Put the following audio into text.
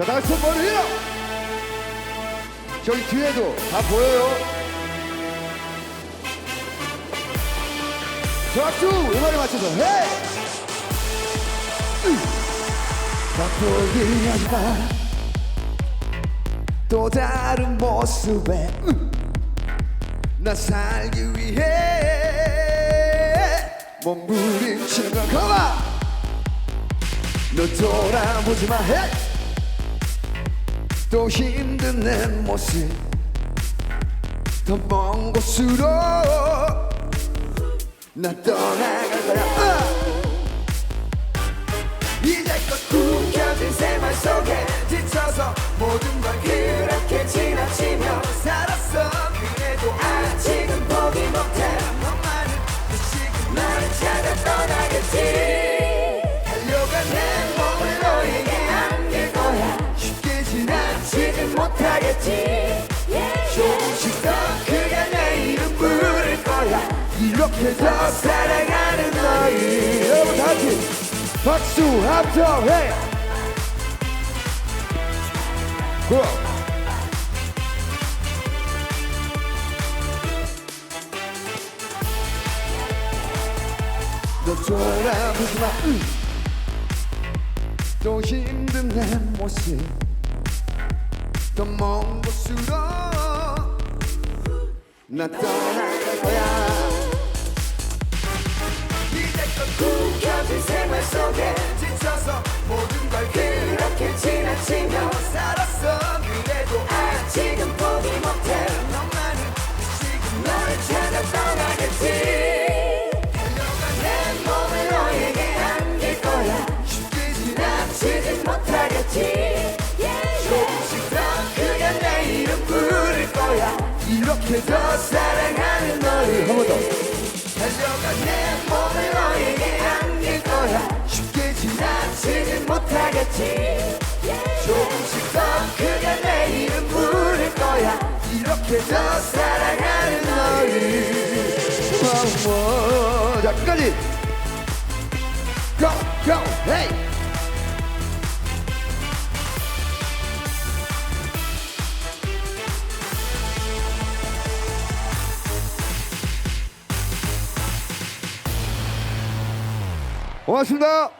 자, 다 같이 손머리 위로. 저기 뒤에도 다 보여요. 자, 박수! 음악에 맞춰서, 헤이! 자, 포기하지 마. 또 다른 모습에 으. 나 살기 위해 몸부림치는 건 가만 너 돌아보지 마 헤이! 또 힘든 내 모습 더 먼 곳으로 나 떠나갈 거야 어! 이제껏 꿈겨진 생활 속에 지쳐서 모든 걸 이렇게 더 사랑하는 너희. 여러분 다 같이 박수 함성해. 고! 너 돌아보지 마. 응. 또 힘든 내 모습. 더먼 곳으로 나 떠나갈 거야 꿈겨진 생활 속에 지쳐서 모든 걸 그렇게 지나치며 살았어. 그래도 아직은 포기 못해. 너만은 지금 너를 찾아 떠나겠지. 내 몸을 너에게 안길 거야. 쉽게 지나치진 못하겠지. 조금씩 더 크게 내 이름 부를 거야. 이렇게 더 사랑하 조금씩 더 크게 내 이름 부를 거야. 이렇게 더 사랑하는 너를. 어, 자 끝까지. Go go hey. 고맙습니다.